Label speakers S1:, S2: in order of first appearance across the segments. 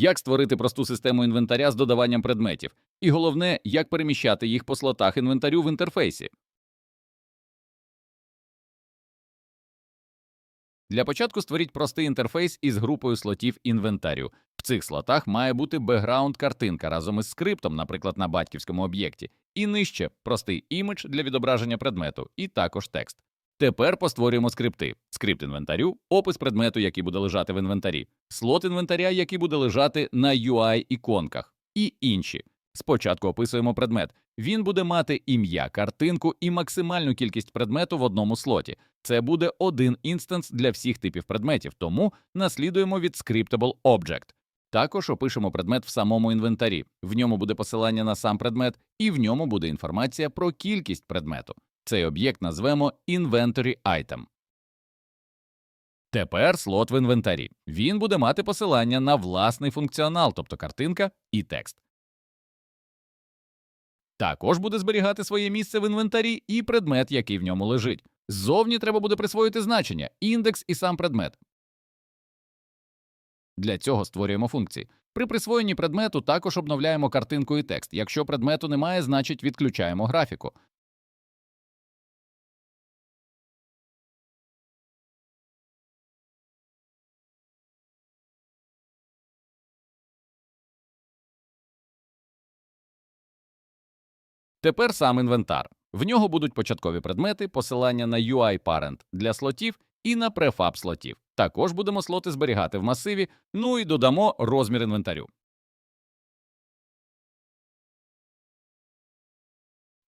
S1: як створити просту систему інвентаря з додаванням предметів, і головне, як переміщати їх по слотах інвентарю в інтерфейсі. Для початку створіть простий інтерфейс із групою слотів інвентарю. В цих слотах має бути бекграунд-картинка разом із скриптом, наприклад, на батьківському об'єкті, і нижче простий імідж для відображення предмету, і також текст. Тепер постворюємо скрипти: скрипт інвентарю, опис предмету, який буде лежати в інвентарі, слот інвентаря, який буде лежати на UI-іконках, і інші. Спочатку описуємо предмет. Він буде мати ім'я, картинку і максимальну кількість предмету в одному слоті. Це буде один інстанс для всіх типів предметів, тому наслідуємо від Scriptable Object. Також опишемо предмет в самому інвентарі. В ньому буде посилання на сам предмет, і в ньому буде інформація про кількість предмету. Цей об'єкт назвемо Inventory Item. Тепер слот в інвентарі. Він буде мати посилання на власний функціонал, тобто картинка і текст. Також буде зберігати своє місце в інвентарі і предмет, який в ньому лежить. Ззовні треба буде присвоїти значення, індекс і сам предмет. Для цього створюємо функції. При присвоєнні предмету також обновляємо картинку і текст. Якщо предмету немає, значить відключаємо графіку. Тепер сам інвентар. В нього будуть початкові предмети, посилання на UI-parent для слотів і на prefab слотів. Також будемо слоти зберігати в масиві, ну і додамо розмір інвентарю.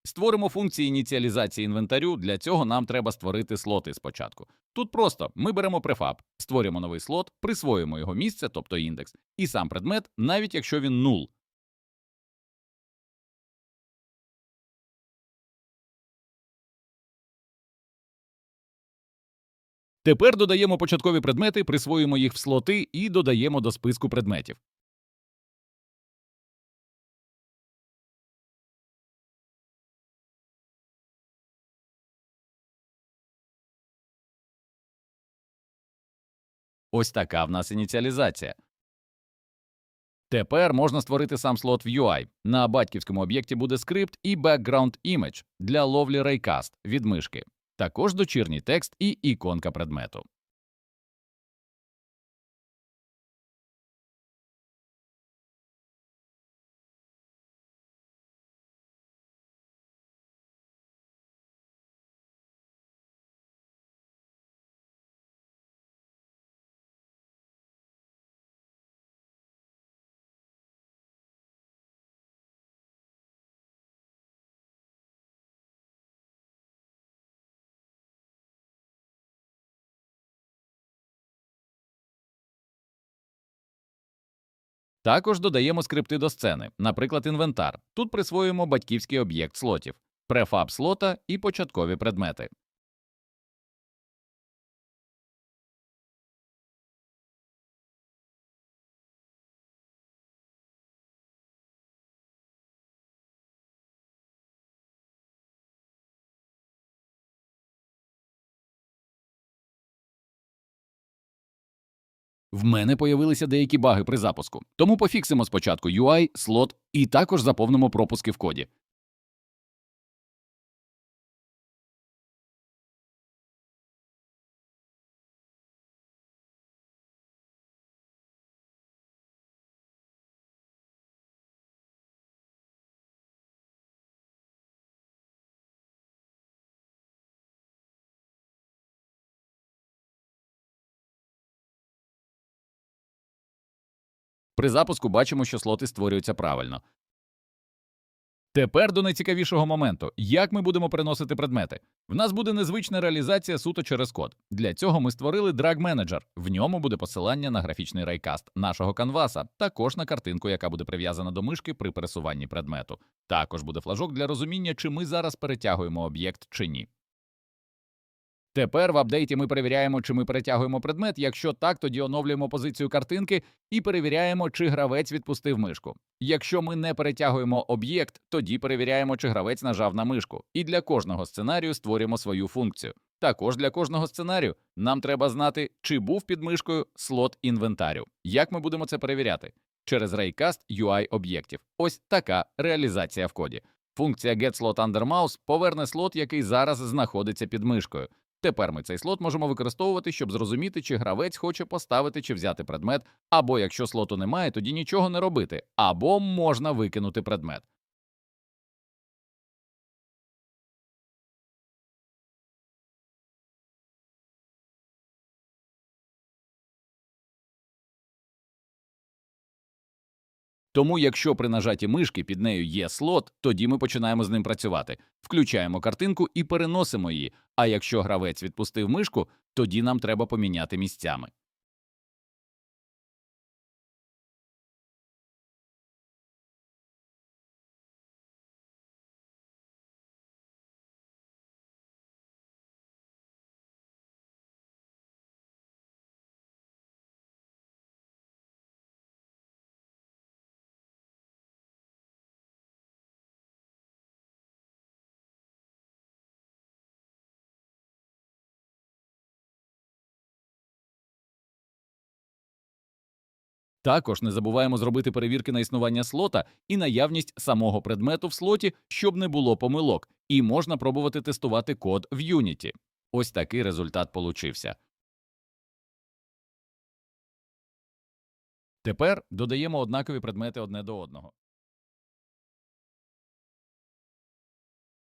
S1: Створимо функції ініціалізації інвентарю. Для цього нам треба створити слоти спочатку. Тут просто ми беремо префаб, створюємо новий слот, присвоїмо його місце, тобто індекс, і сам предмет, навіть якщо він нул. Тепер додаємо початкові предмети, присвоїмо їх в слоти і додаємо до списку предметів. Ось така в нас ініціалізація. Тепер можна створити сам слот в UI. На батьківському об'єкті буде скрипт і background image для ловлі Raycast від мишки. Також дочірній текст і іконка предмету. Також додаємо скрипти до сцени, наприклад, інвентар. Тут присвоюємо батьківський об'єкт слотів, префаб слота і початкові предмети. В мене появилися деякі баги при запуску, тому пофіксимо спочатку UI, слот і також заповнимо пропуски в коді. При запуску бачимо, що слоти створюються правильно. Тепер до найцікавішого моменту як ми будемо переносити предмети. В нас буде незвична реалізація суто через код. Для цього ми створили Drag Manager. В ньому буде посилання на графічний райкаст нашого канваса, також на картинку, яка буде прив'язана до мишки при пересуванні предмету. Також буде флажок для розуміння, чи ми зараз перетягуємо об'єкт чи ні. Тепер в апдейті ми перевіряємо, чи ми перетягуємо предмет. Якщо так, тоді оновлюємо позицію картинки і перевіряємо, чи гравець відпустив мишку. Якщо ми не перетягуємо об'єкт, тоді перевіряємо, чи гравець нажав на мишку. І для кожного сценарію створюємо свою функцію. Також для кожного сценарію нам треба знати, чи був під мишкою слот інвентарю. Як ми будемо це перевіряти? через Raycast UI об'єктів. Ось така реалізація в коді. Функція getSlotUnderMouse поверне слот, який зараз знаходиться під мишкою. Тепер ми цей слот можемо використовувати, щоб зрозуміти, чи гравець хоче поставити чи взяти предмет, або якщо слоту немає, тоді нічого не робити, або можна викинути предмет. Тому, якщо при нажаті мишки під нею є слот, тоді ми починаємо з ним працювати. Включаємо картинку і переносимо її. А якщо гравець відпустив мишку, тоді нам треба поміняти місцями. Також не забуваємо зробити перевірки на існування слота і наявність самого предмету в слоті, щоб не було помилок, і можна пробувати тестувати код в Unity. Ось такий результат получився. Тепер додаємо однакові предмети одне до одного.